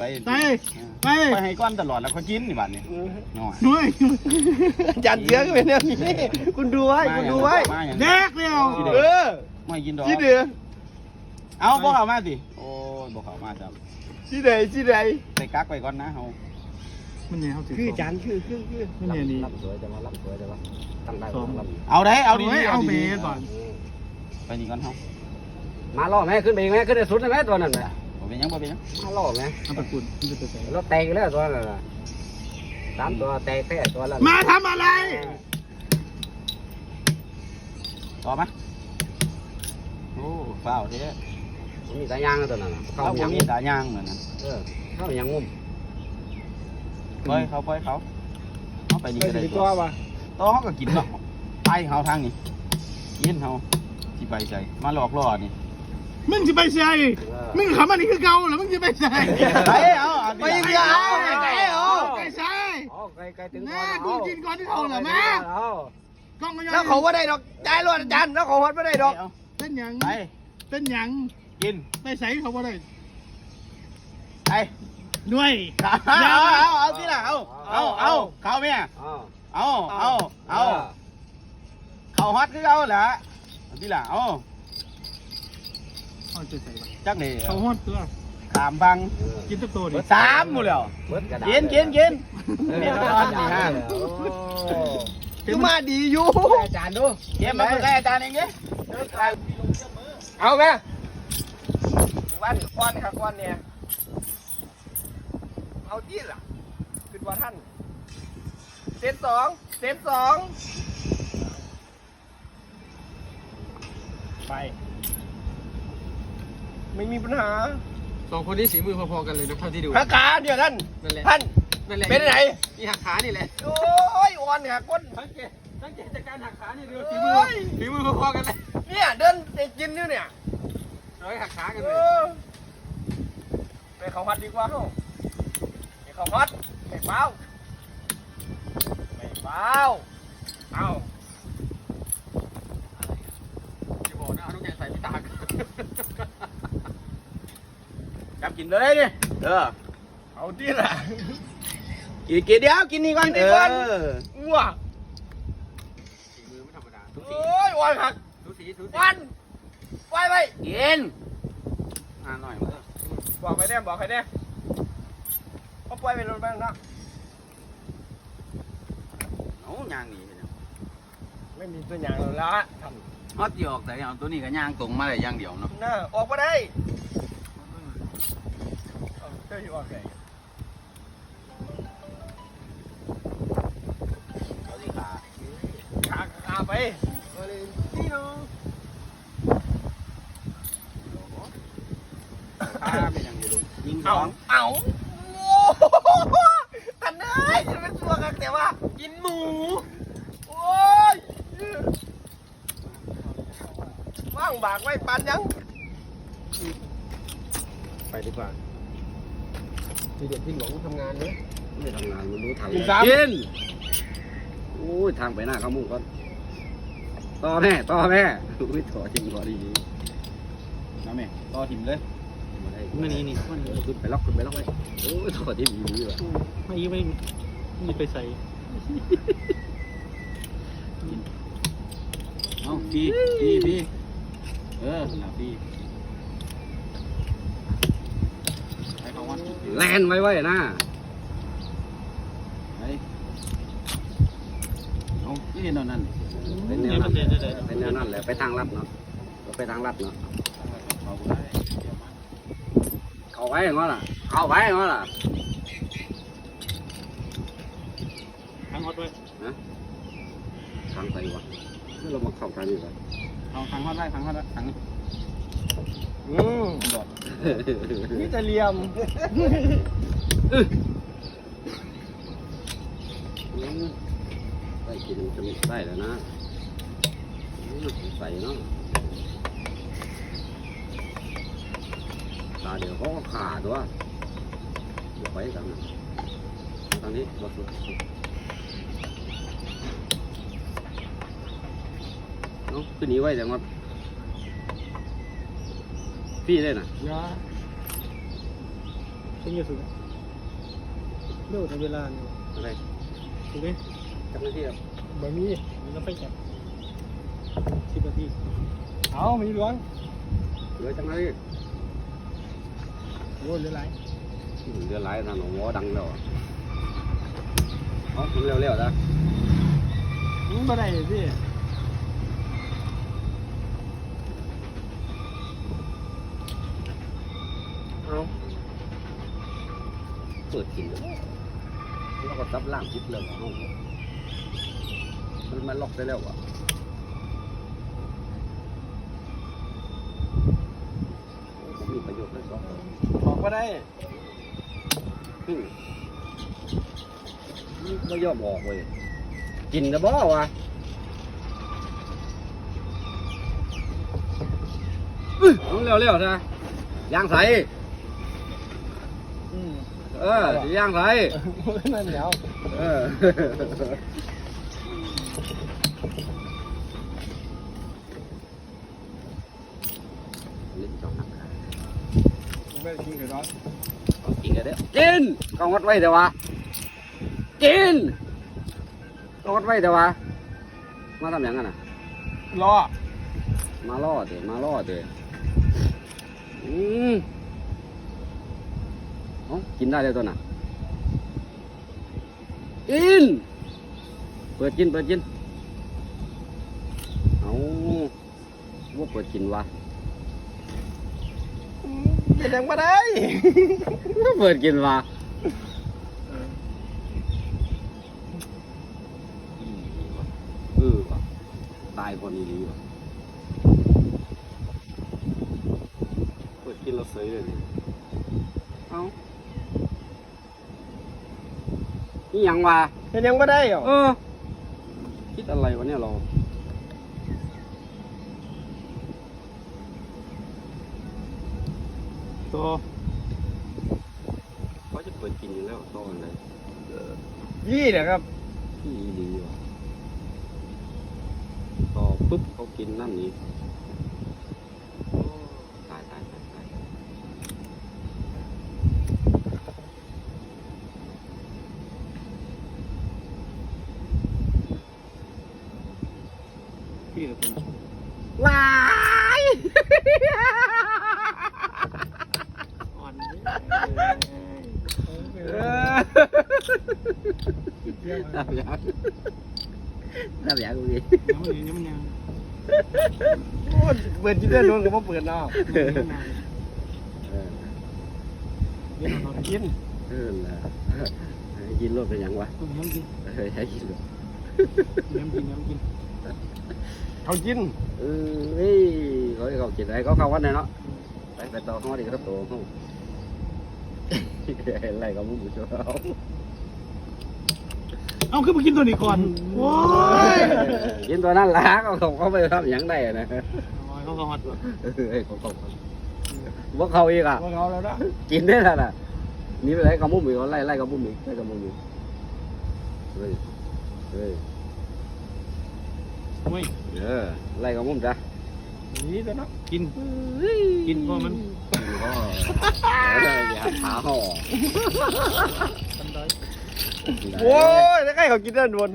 ไปไปไปไปให้ก้อนตลอดแล้วเขากินนี่บัดนี้น้อยด้วยจันเสือก็เป็นแบบนี้คุณดูไว้คุณดูไว้มาอย่างแดนี้กเดียวเออไม่กินดอกชี้เดือเอาบ่เข้ามาสิโอ้ยบ่เข้ามาจ้ะชี้ใดชี้ใดไปกักไปก่อนนะเฮามันเนี่ยเขาถือคือจันคือคือคือมันเนี่ยนี่รับสวยจะมารับสวยจะมาตั้งได้สองรับเอาได้เอาดีเอาไว้ๆเอาดีเบๆสก่อนไปนี่ก่อนเฮามาล่อแม่ขึ้นไปอีกแม่ขึ้นได้สุดเลยแม่ตัวนั้นแหละบ่ เป็นหยังบ่เป็นหยังมาล่อแม่เอาไปคุณมันจะไปใส่รถแตกแล้วตัวนั้นน่ะสามตัวแตกแค่ตัวละมาทำอะไร ต่อมาโอ้ฟ้าวเท่ผมมีสายยางตัวนั้นน่ะเข้าเขาบ่ยังมีงุ้มตาย่างเหมือนนั้นเออเข้ายังงุ้มปล่อยเขาปล่อยเขาเอาไปนี่ไปก็ได้ถึงตัตัววป่ะตัวเขาก็กินเนาะไปเฮาทางนี้กินเฮาที่ไปใจมาหลอกล่อนี่ มึงจะไปใส่มึงขับมานี่คือเก่าเหรอมึงจะไปใส่ไปเอาเอาไปยังไงเอาไปเอาไปใส่อ๋อไกลไกลถึงแน่กูกินก่อนที่เขาเหรอแม่เอากล้องก็ยังแล้วเขาว่าได้ดอกจ่ายรถอาจารย์แล้วเขาวัดไม่ได้ดอกเอาเป็นหยังไปเป็นหยังกินไปใส่เขาบ่ได้ไปด้วยเอาเอาเอาที่ละเอาเอาเอาเขาเมียเอาเอาเอาเอาเขาฮอตคือเอาแหละเอาที่ละเอาเอาใจใส่ปะจักเดีเขาฮอดตัวขามฟังกินตัวโตดิสามหมดแล้วเบิดกระดาษกินกินกินเนี่ยตอนนี้ฮะคือมาดีอยู่อาจารย์ดูเกมมาเปิดให้อาจารย์เองดิเอาไหมวันควันครับควันเนี่ยเอาที่ล่ะคือว่าท่านเซตสองเซตสองไป ไม่มีปัญหาสองคนนี้สีมือพอๆกันเลยนะเท่าที่ดู หักขาเดี๋ยวท่านนั่นแหละ ท่าน นั่นแหละเป็นไหน นี่หักขานี่แหละ โอ้ยอ่อนหักก้น สังเกตสังเกตจากการหักขานี่ดูโอ้ฝีมือยฝีมือพอๆกันเลยเนี่ยเดินเตะกินอยู่เนี่ยร้อยหักขากันเอเลยอไปเขาฮัดดีกว่าเฮ้าไปเขาฮัดไปเป้าไปเป้าเอาอย่าบอกนะเอาน้ำแข็งใส่พี่ตากจั บกินเลยดิเออเอาที่ละกินกินเดี๋ยวกินนี่ก่อนกินนี่ก่อนเอออ้วฝีมือไม่ธรรมดาทุกสีโอ้ยอ่อนหักทุกสีทุกสีวันไปไปกินอ่าหน่อยมาเถอะบอกใครแน่บอกใครแน่เขาปล่อยไปรถบ้างนะเอายางหนีไปเนี่ยไม่มีตัวอย่างแล้วละทฮอตที่ออกแต่เอาตัวนี้ก็ย่างตรงมาเลยย่างเดียวเนาะำน่าออกมาได้ เอาเจ้าอยู่ออกไงเอาที่ขาขาขาไปขาเป็นยังไงลูกยิงสเอาองเอาโอ้โหอันนี้จะเป็นตัวกันแต่ว่า กินหมู โอ้ยว่างบากไว้ปันยัง ไปดีกว่า ทีเด็ดที่หลงทำงานเนอะไม่ทำงานมันรู้ทางกินสามกินโอ้ยทางไปหน้าเขามุ่งก่อนต่อแม่ต่อแม่อุ้ยถอจริงถอดีน้ำแม่ต่อถิ่มเลยไม่นี่นี่ขึ้นไปล็อกขึ้นไปล็อกเลยโอ้ยถอที่ดีดีว่ะไม่ไม่ไม่ไปใส่เอาพี่พี่พี่เออน่ะพี่ไปเขาวัน แลนไว้ไว้นะไปเอาที่เห็นตอนนั้นเป็นแนวนั้นเป็นแนวนั้นแหละไปทางลัดเนาะไปทางลัดเนาะเขาได้เดี๋ยวมาเข้าไว้งั้นล่ะเข้าไว้งั้นล่ะทั้งฮอดด้วยทางไปวะเรามาเข้าทางนี้ก่อนเอาทางฮอดไล่ทางฮอดไล่ทางนี้ อืมหลอดนี่จะเหลี่ยมได้กินจะไม่ได้แล้วนะใส่เนาะตาเดี๋ยวเขาก็ขาดตัวเดี๋ยวไปกันนะทางนี้บสุดเนาะขึ้นนี้ไว้แต่ว่า พี่ได้น่ะยาใช่เงี้ยสุดเร็วแต่เวลาเนี่ยอะไรถูกไหมจำหน้าที่ครับบะหมี่มันก็ไปจับสิบนาทีเอามีหลวงเหลือจำหน้าที่โอ้ยเหลือไรเรือหลายนะหนูหมอดังแล้วอะเอาเร็วเร็วๆนะมันบ่ได้พี่ เอาเปิดกินเลยแล้วก็ซับล่างจิตเลยเอามันมาล็อกได้แล้วอะโอ้ผมมีประโยชน์เลยสองคนบอกว่าได้อืมไม่ยอมออกเว้ยกินนะบ่วะอื้อเอาเร็วๆนะย่างใสอืม เออย่างใสนั่นเดี๋ยวเออลิ้นสองนักขาไม่ได้กินกับร้อนเอากินกันเด้อกินกองวัดไว้เดี๋ยววะกินกองวัดไว้เดี๋ยววะมาทำอย่างนั้นน่ะรอมาล่อเดี๋ยวมาล่อเดี๋ยวอืมเอา กินได้เลยตัวน่ะกิน เปิดกิน เปิดกิน เอาว่าเปิดกินวะเป็นยังบ่ได้ว่าเปิดกินวะเออวะตายคนนี้ดีวะเปิดกินเราเสยเลยดิเอา นี่ยังวะเป็นยังบ่ได้เหรอเออ คิดอะไรวะเนี่ยเราตัวเขาจะเปิดกินอยู่แล้วตอนไหนยี่เนี่ยครับที่ดีวะต่อปุ๊บเขากินนั่นนี่โอ้ตายตายตายตาย พี่ละคน ว้าย อ่อนเออทำอย่างทำอย่างกูดิน้ำมันน้ำมันยังโอ้เปิดจีเดอร์โดนกับว่าเปิดเนาะเออเดี๋ยวเรากินเออล่ะให้กินรถเป็นหยังวะน้ำกินเออให้กินรถน้ำกินน้ำกินเขากินเออเฮ้ยเขาให้เขากินอะไรเขาเข้าวัดเลยเนาะไปไปต่อเขาดิครับตัวเขา อะไรก็มุ่งอยู่เขาเอาขึ้นมากินตัวนี้ก่อนโอ้ยกินตัวนั้นละเขาเขาเขาไปทำอย่างได้นะเขาเขาฮอตว่ะเออให้เขาเขาว่าเขาอีกอะว่าเขาแล้วนะกินได้แล้วน่ะหนี่ไปไหนเขามุ่งอีกเขาไล่ไล่เขามุ่งอีกไล่เขามุ่งอีกเฮ้ยเฮ้ยโอ้ยเออไล่เขามุ่งจ้ะ นี่ตัวเนาะกิน กินเพราะมันก็เอออย่าขาห่อโอ้ยแล้วใครเขากินได้โดน